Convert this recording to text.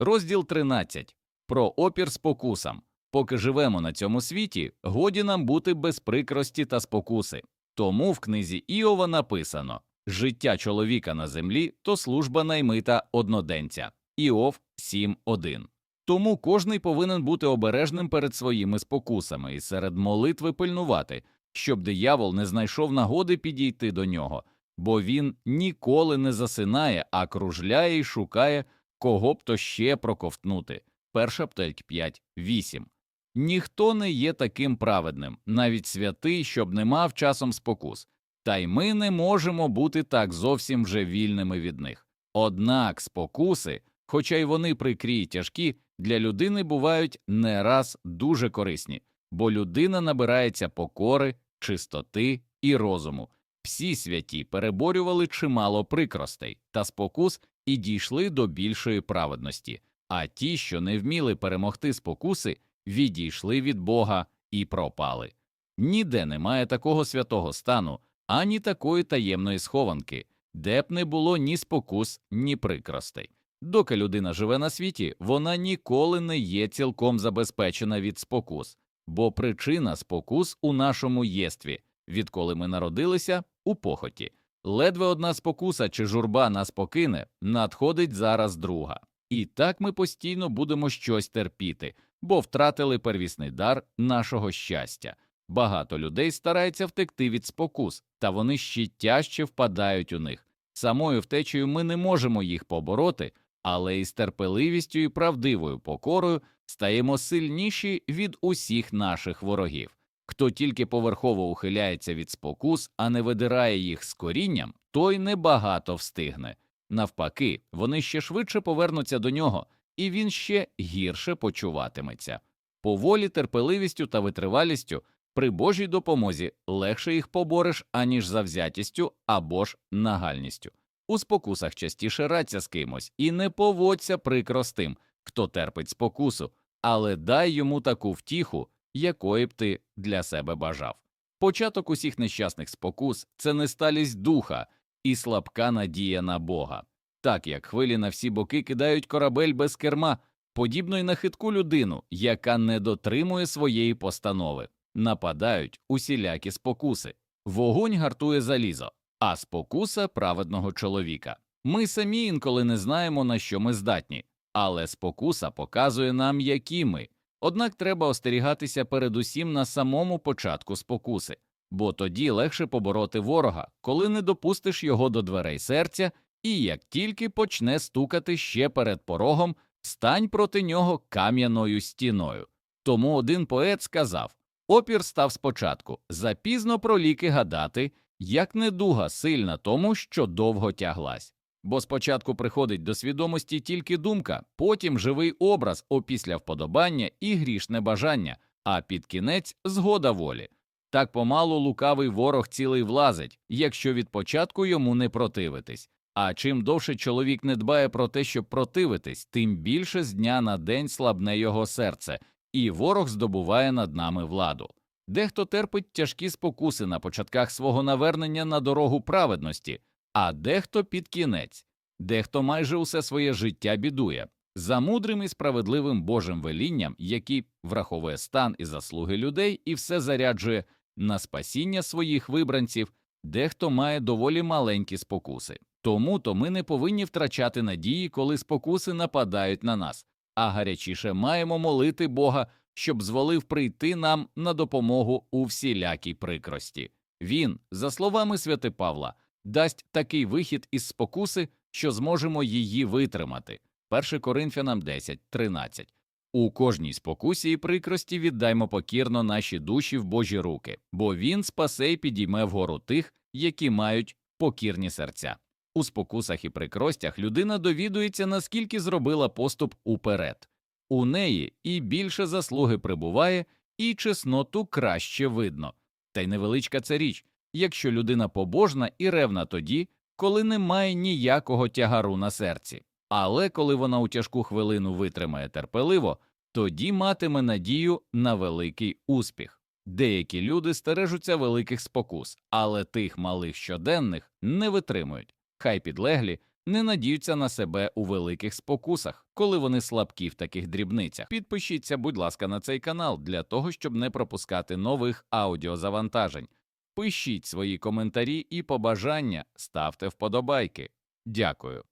Розділ 13. Про опір спокусам. Поки живемо на цьому світі, годі нам бути без прикрості та спокуси. Тому в книзі Іова написано Життя чоловіка на землі то служба наймита одноденця. Іов 7.1. Тому кожний повинен бути обережним перед своїми спокусами і серед молитви пильнувати, щоб диявол не знайшов нагоди підійти до нього, бо він ніколи не засинає, а кружляє і шукає, кого б то ще проковтнути. Перша птельк 5.8. Ніхто не є таким праведним, навіть святий, щоб не мав часом спокус, та й ми не можемо бути так зовсім вже вільними від них. Однак спокуси, хоча й вони прикрі й тяжкі, для людини бувають не раз дуже корисні, бо людина набирається покори, чистоти і розуму. Всі святі переборювали чимало прикростей та спокус і дійшли до більшої праведності, а ті, що не вміли перемогти спокуси, відійшли від Бога і пропали. Ніде немає такого святого стану, ані такої таємної схованки, де б не було ні спокус, ні прикростей. Доки людина живе на світі, вона ніколи не є цілком забезпечена від спокус, бо причина спокус у нашому єстві, відколи ми народилися у похоті. Ледве одна спокуса чи журба нас покине, надходить зараз друга. І так ми постійно будемо щось терпіти, бо втратили первісний дар нашого щастя. Багато людей старається втекти від спокус, та вони ще тяжче впадають у них. Самою втечею ми не можемо їх побороти, але із терпеливістю і правдивою покорою стаємо сильніші від усіх наших ворогів. Хто тільки поверхово ухиляється від спокус, а не видирає їх з корінням, той небагато встигне. Навпаки, вони ще швидше повернуться до нього, і він ще гірше почуватиметься. Поволі, терпеливістю та витривалістю при Божій допомозі легше їх побореш, аніж завзятістю або ж нагальністю. У спокусах частіше раться з кимось і не поводься прикро з тим, хто терпить спокусу, але дай йому таку втіху, якої б ти для себе бажав. Початок усіх нещасних спокус це несталість духа і слабка надія на Бога. Так як хвилі на всі боки кидають корабель без керма, подібно й на хитку людину, яка не дотримує своєї постанови, нападають усілякі спокуси. Вогонь гартує залізо, а спокуса праведного чоловіка. Ми самі інколи не знаємо, на що ми здатні, але спокуса показує нам, які ми. Однак треба остерігатися передусім на самому початку спокуси, бо тоді легше побороти ворога, коли не допустиш його до дверей серця, і як тільки почне стукати ще перед порогом, стань проти нього кам'яною стіною. Тому один поет сказав опір став спочатку, запізно про ліки гадати, як недуга сильна тому, що довго тяглась. Бо спочатку приходить до свідомості тільки думка, потім живий образ опісля вподобання і грішне бажання, а під кінець згода волі. Так помалу лукавий ворог цілий влазить, якщо від початку йому не противитись. А чим довше чоловік не дбає про те, щоб противитись, тим більше з дня на день слабне його серце, і ворог здобуває над нами владу. Дехто терпить тяжкі спокуси на початках свого навернення на дорогу праведності, а дехто під кінець, дехто майже усе своє життя бідує. За мудрим і справедливим Божим велінням, який враховує стан і заслуги людей і все заряджує на спасіння своїх вибранців, дехто має доволі маленькі спокуси. Тому то ми не повинні втрачати надії, коли спокуси нападають на нас, а гарячіше маємо молити Бога, щоб зволив прийти нам на допомогу у всілякій прикрості. Він, за словами святи Павла, дасть такий вихід із спокуси, що зможемо її витримати. 1 Коринфянам 10.13. У кожній спокусі і прикрості віддаймо покірно наші душі в Божі руки, бо він спасе й підійме вгору тих, які мають покірні серця. У спокусах і прикростях людина довідується, наскільки зробила поступ уперед. У неї і більше заслуги прибуває, і чесноту краще видно. Та й невеличка це річ, якщо людина побожна і ревна тоді, коли немає ніякого тягару на серці. Але коли вона у тяжку хвилину витримає терпеливо, тоді матиме надію на великий успіх. Деякі люди стережуться великих спокус, але тих малих щоденних не витримують. Хай підлеглі не надіються на себе у великих спокусах, коли вони слабкі в таких дрібницях. Підпишіться, будь ласка, на цей канал для того, щоб не пропускати нових аудіозавантажень. Пишіть свої коментарі і побажання, ставте вподобайки. Дякую.